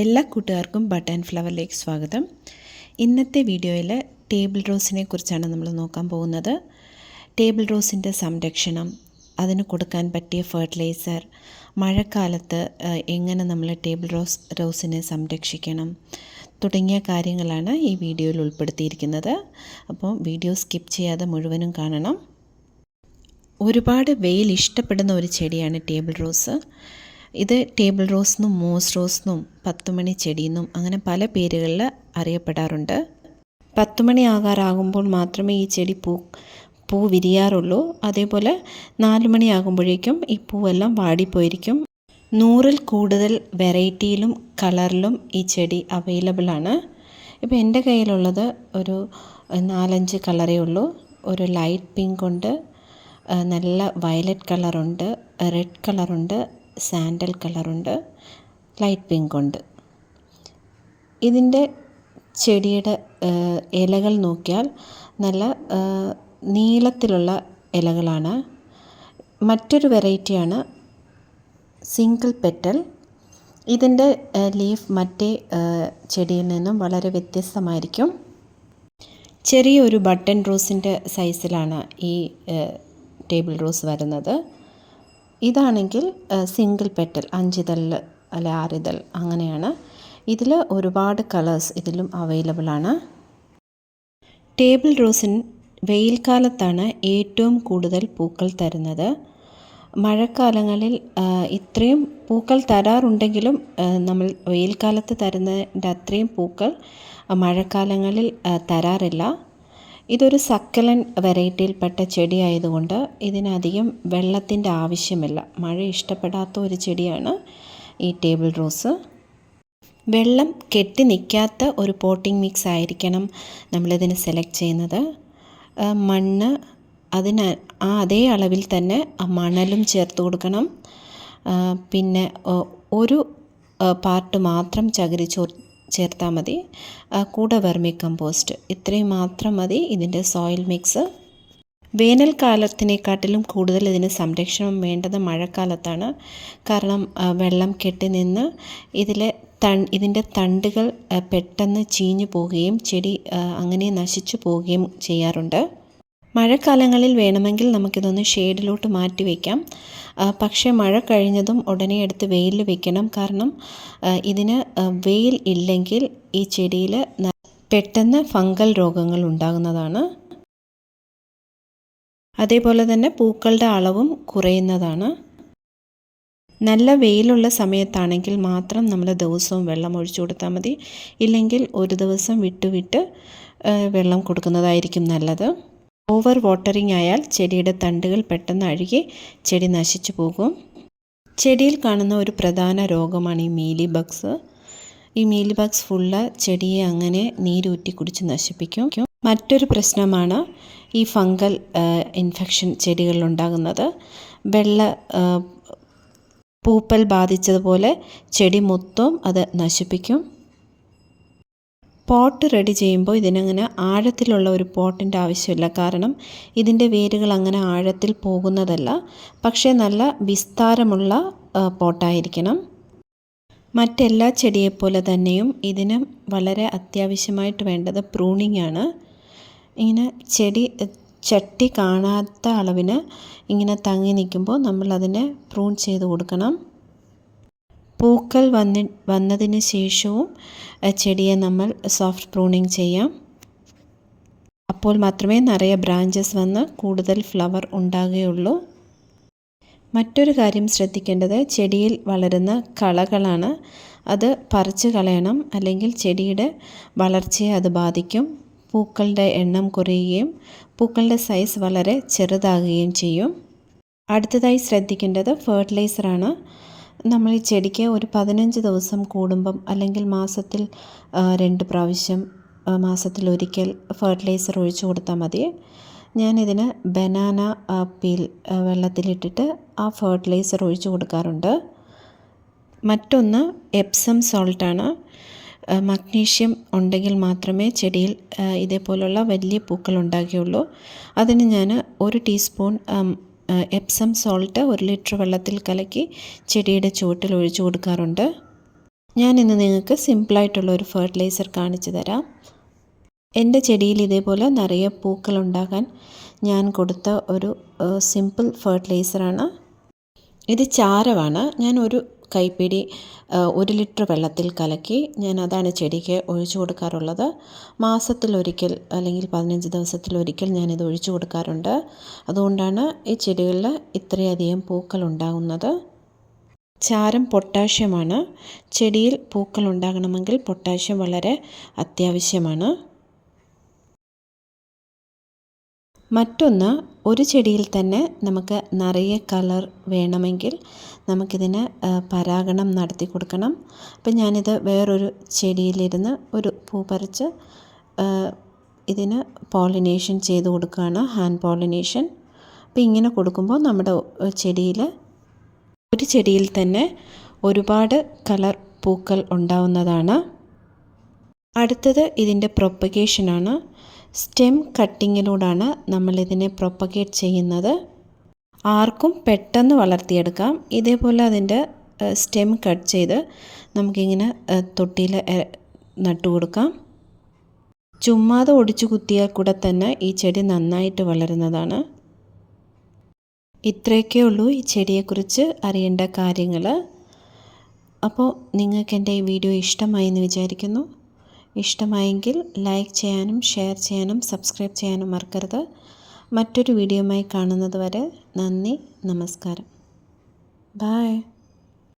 എല്ലാ കൂട്ടുകാർക്കും ബട്ടൺ ഫ്ലവറിലേക്ക് സ്വാഗതം. ഇന്നത്തെ വീഡിയോയിൽ ടേബിൾ റോസിനെ കുറിച്ചാണ് നമ്മൾ നോക്കാൻ പോകുന്നത്. ടേബിൾ റോസിന്റെ സംരക്ഷണം അതിന് കൊടുക്കാൻ പറ്റിയ ഫെർട്ടിലൈസർ മഴക്കാലത്ത് എങ്ങനെ നമ്മൾ ടേബിൾ റോസ് റോസിനെ സംരക്ഷിക്കണം തുടങ്ങിയ കാര്യങ്ങളാണ് ഈ വീഡിയോയിൽ ഉൾപ്പെടുത്തിയിരിക്കുന്നത്. അപ്പോൾ വീഡിയോ സ്കിപ്പ് ചെയ്യാതെ മുഴുവനും കാണണം. ഒരുപാട് വെയിൽ ഇഷ്ടപ്പെടുന്ന ഒരു ചെടിയാണ് ടേബിൾ റോസ്. ഇത് ടേബിൾ റോസ് എന്നും മോസ് റോസ് എന്നും പത്തുമണി ചെടിയെന്നും അങ്ങനെ പല പേരുകളിൽ അറിയപ്പെടാറുണ്ട്. പത്തുമണി ആകാറാകുമ്പോൾ മാത്രമേ ഈ ചെടി പൂ പൂ വിരിയാറുള്ളൂ. അതേപോലെ നാല് മണിയാകുമ്പോഴേക്കും ഈ പൂവെല്ലാം വാടിപ്പോയിരിക്കും. നൂറിൽ കൂടുതൽ വെറൈറ്റിയിലും കളറിലും ഈ ചെടി അവൈലബിൾ ആണ്. ഇപ്പോൾ എന്റെ കയ്യിലുള്ളത് ഒരു നാലഞ്ച് കളറേ ഉള്ളൂ. ഒരു ലൈറ്റ് പിങ്ക് ഉണ്ട് നല്ല വയലറ്റ് കളറുണ്ട് റെഡ് കളറുണ്ട് സാൻഡൽ കളറുണ്ട് ലൈറ്റ് പിങ്ക് ഉണ്ട്. ഇതിന്റെ ചെടിയുടെ ഇലകൾ നോക്കിയാൽ നല്ല നീളത്തിലുള്ള ഇലകളാണ്. മറ്റൊരു വെറൈറ്റിയാണ് സിംഗിൾ പെറ്റൽ. ഇതിന്റെ ലീഫ് മറ്റേ ചെടിയിൽ നിന്നും വളരെ വ്യത്യസ്തമായിരിക്കും. ചെറിയൊരു ബട്ടൺ റോസിന്റെ സൈസിലാണ് ഈ ടേബിൾ റോസ് വരുന്നത്. ഇതാണെങ്കിൽ സിംഗിൾ പെറ്റൽ അഞ്ചിതൾ അല്ലെ ആറിതൾ അങ്ങനെയാണ്. ഇതിൽ ഒരുപാട് കളേഴ്സ് ഇതിലും അവൈലബിൾ ആണ്. ടേബിൾ റോസിൻ വെയിൽ കാലത്താണ് ഏറ്റവും കൂടുതൽ പൂക്കൾ തരുന്നത്. മഴക്കാലങ്ങളിൽ ഇത്രയും പൂക്കൾ തരാറുണ്ടെങ്കിലും നമ്മൾ വെയിൽ കാലത്ത് തരുന്നതിന്റെ അത്രയും പൂക്കൾ മഴക്കാലങ്ങളിൽ തരാറില്ല. ഇതൊരു സക്കലൻ വെറൈറ്റിയിൽപ്പെട്ട ചെടി ആയതുകൊണ്ട് ഇതിനധികം വെള്ളത്തിന്റെ ആവശ്യമില്ല. മഴ ഇഷ്ടപ്പെടാത്ത ഒരു ചെടിയാണ് ഈ ടേബിൾ റോസ്. വെള്ളം കെട്ടി നിൽക്കാത്ത ഒരു പോട്ടിംഗ് മിക്സ് ആയിരിക്കണം നമ്മളിതിന് സെലക്ട് ചെയ്യുന്നത്. മണ്ണ് അതിന് ആ അതേ അളവിൽ തന്നെ മണലും ചേർത്ത് കൊടുക്കണം. പിന്നെ ഒരു പാർട്ട് മാത്രം ചകിരി ചോർ ചേർത്താൽ മതി. കൂടെ വെർമി കമ്പോസ്റ്റ് ഇത്രയും മാത്രം മതി ഇതിന്റെ സോയിൽ മിക്സ്. വേനൽക്കാലത്തിനെക്കാട്ടിലും കൂടുതൽ ഇതിന് സംരക്ഷണം വേണ്ടത് മഴക്കാലത്താണ്. കാരണം വെള്ളം കെട്ടി നിന്ന് ഇതിലെ തൺ ഇതിന്റെ തണ്ടുകൾ പെട്ടെന്ന് ചീഞ്ഞു പോവുകയും ചെടി അങ്ങനെ നശിച്ചു പോവുകയും ചെയ്യാറുണ്ട്. മഴക്കാലങ്ങളിൽ വേണമെങ്കിൽ നമുക്കിതൊന്ന് ഷെയ്ഡിലോട്ട് മാറ്റി വയ്ക്കാം പക്ഷേ മഴ കഴിഞ്ഞതും ഉടനെ എടുത്ത് വെയിലിൽ വെക്കണം. കാരണം ഇതിന് വെയിൽ ഇല്ലെങ്കിൽ ഈ ചെടിയിൽ പെട്ടെന്ന് ഫംഗൽ രോഗങ്ങൾ ഉണ്ടാകുന്നതാണ്. അതേപോലെ തന്നെ പൂക്കളുടെ അളവും കുറയുന്നതാണ്. നല്ല വെയിലുള്ള സമയത്താണെങ്കിൽ മാത്രം നമ്മൾ ദിവസവും വെള്ളം ഒഴിച്ചു കൊടുത്താൽ മതി. ഇല്ലെങ്കിൽ ഒരു ദിവസം വിട്ട് വിട്ട് വെള്ളം കൊടുക്കുന്നതായിരിക്കും നല്ലത്. ഓവർ വാട്ടറിംഗ് ആയാൽ ചെടിയുടെ തണ്ടുകൾ പെട്ടെന്ന് അഴുകി ചെടി നശിച്ചു പോകും. ചെടിയിൽ കാണുന്ന ഒരു പ്രധാന രോഗമാണ് ഈ മീലി ബഗ്സ് ഈ മീലി ബഗ്സ് ഫുള്ള് ചെടിയെ അങ്ങനെ നീരൂറ്റി കുടിച്ച് നശിപ്പിക്കും. മറ്റൊരു പ്രശ്നമാണ് ഈ ഫംഗൽ ഇൻഫെക്ഷൻ ചെടികളിൽ ഉണ്ടാകുന്നത്. വെള്ള പൂപ്പൽ ബാധിച്ചതുപോലെ ചെടി മൊത്തം അത് നശിപ്പിക്കും. പോട്ട് റെഡി ചെയ്യുമ്പോൾ ഇതിനങ്ങനെ ആഴത്തിലുള്ള ഒരു പോട്ടിന്റെ ആവശ്യമില്ല. കാരണം ഇതിന്റെ വേരുകൾ അങ്ങനെ ആഴത്തിൽ പോകുന്നതല്ല. പക്ഷേ നല്ല വിസ്താരമുള്ള പോട്ടായിരിക്കണം. മറ്റെല്ലാ ചെടിയെപ്പോലെ തന്നെയും ഇതിന് വളരെ അത്യാവശ്യമായിട്ട് വേണ്ടത് പ്രൂണിംഗ് ആണ് ഇങ്ങനെ ചെടി ചട്ടി കാണാത്ത അളവിന് ഇങ്ങനെ തങ്ങി നിൽക്കുമ്പോൾ നമ്മൾ അതിനെ പ്രൂൺ ചെയ്ത് കൊടുക്കണം. പൂക്കൾ വന്നി വന്നതിന് ശേഷവും ചെടിയെ നമ്മൾ സോഫ്റ്റ് പ്രൂണിങ് ചെയ്യാം. അപ്പോൾ മാത്രമേ നിറയെ ബ്രാഞ്ചസ് വന്ന് കൂടുതൽ ഫ്ലവർ ഉണ്ടാകുകയുള്ളൂ. മറ്റൊരു കാര്യം ശ്രദ്ധിക്കേണ്ടത് ചെടിയിൽ വളരുന്ന കളകളാണ്. അത് പറിച്ചു കളയണം അല്ലെങ്കിൽ ചെടിയുടെ വളർച്ചയെ അത് ബാധിക്കും. പൂക്കളുടെ എണ്ണം കുറയുകയും പൂക്കളുടെ സൈസ് വളരെ ചെറുതാകുകയും ചെയ്യും. അടുത്തതായി ശ്രദ്ധിക്കേണ്ടത് ഫെർട്ടിലൈസറാണ് നമ്മൾ ഈ ചെടിക്ക് ഒരു പതിനഞ്ച് ദിവസം കൂടുമ്പം അല്ലെങ്കിൽ മാസത്തിൽ രണ്ട് പ്രാവശ്യം മാസത്തിൽ ഒരിക്കൽ ഫെർട്ടിലൈസർ ഒഴിച്ചു കൊടുത്താൽ മതി. ഞാനിതിന് ബനാന പീൽ വെള്ളത്തിലിട്ടിട്ട് ആ ഫെർട്ടിലൈസർ ഒഴിച്ചു കൊടുക്കാറുണ്ട്. മറ്റൊന്ന് എപ്സം സോൾട്ടാണ്. മഗ്നീഷ്യം ഉണ്ടെങ്കിൽ മാത്രമേ ചെടിയിൽ ഇതേപോലുള്ള വലിയ പൂക്കൾ ഉണ്ടാകുകയുള്ളൂ. അതിന് ഞാൻ ഒരു ടീസ്പൂൺ എപ്സം സോൾട്ട് ഒരു ലിറ്റർ വെള്ളത്തിൽ കലക്കി ചെടിയുടെ ചുവട്ടിൽ ഒഴിച്ചു കൊടുക്കാറുണ്ട്. ഞാൻ ഇന്ന് നിങ്ങൾക്ക് സിമ്പിളായിട്ടുള്ള ഒരു ഫെർട്ടിലൈസർ കാണിച്ചു തരാം. എന്റെ ചെടിയിൽ ഇതേപോലെ നിറയെ പൂക്കൾ ഉണ്ടാകാൻ ഞാൻ കൊടുത്ത ഒരു സിമ്പിൾ ഫെർട്ടിലൈസറാണ് ഇത് ചാരമാണ് ഞാൻ ഒരു കൈപ്പിടി ഒരു ലിറ്റർ വെള്ളത്തിൽ കലക്കി ഞാൻ അതാണ് ചെടിക്ക് ഒഴിച്ചു കൊടുക്കാറുള്ളത്. മാസത്തിലൊരിക്കൽ അല്ലെങ്കിൽ പതിനഞ്ച് ദിവസത്തിലൊരിക്കൽ ഞാനിത് ഒഴിച്ചു കൊടുക്കാറുണ്ട്. അതുകൊണ്ടാണ് ഈ ചെടികളിൽ ഇത്രയധികം പൂക്കൾ ഉണ്ടാകുന്നത്. ചാരം പൊട്ടാഷ്യമാണ് ചെടിയിൽ പൂക്കൾ ഉണ്ടാകണമെങ്കിൽ പൊട്ടാഷ്യം വളരെ അത്യാവശ്യമാണ്. മറ്റൊന്ന് ഒരു ചെടിയിൽ തന്നെ നമുക്ക് നിറയെ കളർ വേണമെങ്കിൽ നമുക്കിതിന് പരാഗണം നടത്തി കൊടുക്കണം. അപ്പം ഞാനിത് വേറൊരു ചെടിയിലിരുന്ന് ഒരു പൂ പറിച്ച് ഇതിന് പോളിനേഷൻ ചെയ്ത് കൊടുക്കുകയാണ് ഹാൻഡ് പോളിനേഷൻ. അപ്പോൾ ഇങ്ങനെ കൊടുക്കുമ്പോൾ നമ്മുടെ ചെടിയിൽ ഒരു ചെടിയിൽ തന്നെ ഒരുപാട് കളർ പൂക്കൾ ഉണ്ടാവുന്നതാണ്. അടുത്തത് ഇതിന്റെ പ്രൊപ്പഗേഷനാണ്. സ്റ്റെം കട്ടിങ്ങിലൂടെയാണ് നമ്മളിതിനെ പ്രൊപ്പഗേറ്റ് ചെയ്യുന്നത്. ആർക്കും പെട്ടെന്ന് വളർത്തിയെടുക്കാം. ഇതേപോലെ അതിന്റെ സ്റ്റെം കട്ട് ചെയ്ത് നമുക്കിങ്ങനെ തൊട്ടിയിൽ നട്ടു കൊടുക്കാം. ചുമ്മാതെ ഒടിച്ചു കുത്തിയാൽ കൂടെ തന്നെ ഈ ചെടി നന്നായിട്ട് വളരുന്നതാണ്. ഇത്രയൊക്കെ ഉള്ളൂ ഈ ചെടിയെക്കുറിച്ച് അറിയേണ്ട കാര്യങ്ങൾ അപ്പോൾ നിങ്ങൾക്ക് എന്റെ ഈ വീഡിയോ ഇഷ്ടമായി എന്ന് വിചാരിക്കുന്നു. ഇഷ്ടമായെങ്കിൽ ലൈക്ക് ചെയ്യാനും ഷെയർ ചെയ്യാനും സബ്സ്ക്രൈബ് ചെയ്യാനും മറക്കരുത്. മറ്റൊരു വീഡിയോയുമായി കാണുന്നത് വരെ നന്ദി നമസ്കാരം. ബായ്